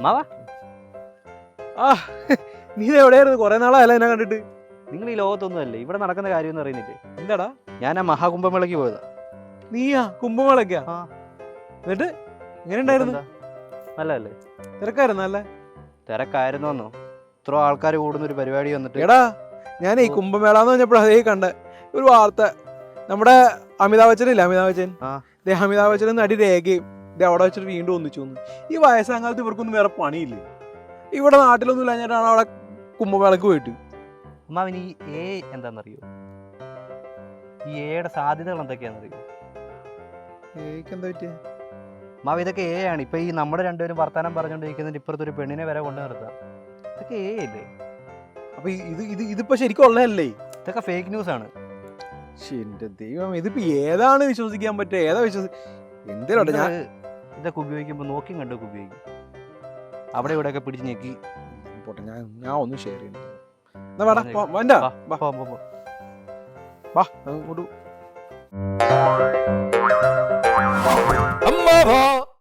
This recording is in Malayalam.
അമ്മാവാ ആ നീ എവിടെയായിരുന്നു? കുറെ നാളായല്ല എന്നെ കണ്ടിട്ട്. നിങ്ങൾ ഈ ലോകത്തൊന്നും അല്ലേ ഇവിടെ നടക്കുന്ന കാര്യം എന്ന് അറിയുന്നില്ലേ എന്താടാ? ഞാൻ ആ മഹാകുംഭമേളയ്ക്ക് പോയതാ. നീയാ? കുംഭമേളക്കാ ആ. എന്നിട്ട് എങ്ങനെ ഉണ്ടായിരുന്നു? എന്താ? നല്ലതല്ലേ? തിരക്കായിരുന്നു അല്ലേ തിരക്കായിരുന്നോന്നോ? ഇത്ര ആൾക്കാർ കൂടുന്ന ഒരു പരിപാടി വന്നിട്ട്. എടാ ഞാൻ ഈ കുംഭമേള എന്ന് പറഞ്ഞപ്പോൾ അതേ കണ്ട. ഒരു വാർത്ത. നമ്മുടെ അമിതാഭ് ബച്ചൻ ഇല്ല അമിതാഭ് ബച്ചൻ? ആ. ദേ അമിതാഭ് ബച്ചൻ നടി രേഖയും. ഇത് അവിടെ വെച്ചിട്ട് വീണ്ടും ഒന്നിച്ചു വന്നു. ഈ വയസ്സാം കാലത്ത് ഇവർക്കൊന്നും വേറെ പണിയില്ലേ. ഇവിടെ നാട്ടിലൊന്നും ഇല്ലാഞ്ഞിട്ടാണ് അവിടെ കുംഭമേളക്ക് പോയിട്ട്. അമ്മാവിന് ഈ എ എന്താണെന്നറിയോ ഈ എയുടെ സാധ്യതകൾ എന്തൊക്കെയാണെന്നറിയോ എന്താ പറ്റിയ? അമ്മാവ് ഇതൊക്കെ എ ആണ്. ഇപ്പൊ ഈ നമ്മുടെ രണ്ടുപേരും വർത്താനം പറഞ്ഞുകൊണ്ടിരിക്കുന്നതിന് ഇപ്പുറത്തൊരു പെണ്ണിനെ വരെ കൊണ്ടു നിർത്താം. ഇതൊക്കെ എ അല്ലേ? അപ്പൊ ഇത് ഇത് ഇതിപ്പോ ശരിക്കും ഉള്ളതല്ലേ? ഇതൊക്കെ ഫേക്ക് ന്യൂസ് ആണ്. എന്റെ ദൈവം ഇതിപ്പോ ഏതാണ് വിശ്വസിക്കാൻ പറ്റുക? ഏതാ വിശ്വസി എന്തിനാട്ടെ ഞാൻ ഇതൊക്കെ ഉപയോഗിക്കുമ്പോൾ നോക്കിയും കണ്ടൊക്കെ ഉപയോഗിക്കും. അവിടെ ഇവിടെയൊക്കെ പിടിച്ച് ഞെക്കി. പോട്ടെ ഞാൻ ഞാൻ ഒന്നും ഷെയർ ചെയ്യുന്നു എന്നാ വേടാ വേണ്ട വാ, വാ. പോ, പോ, പോ. വാ അങ്ങോട്ട് അമ്മാവാ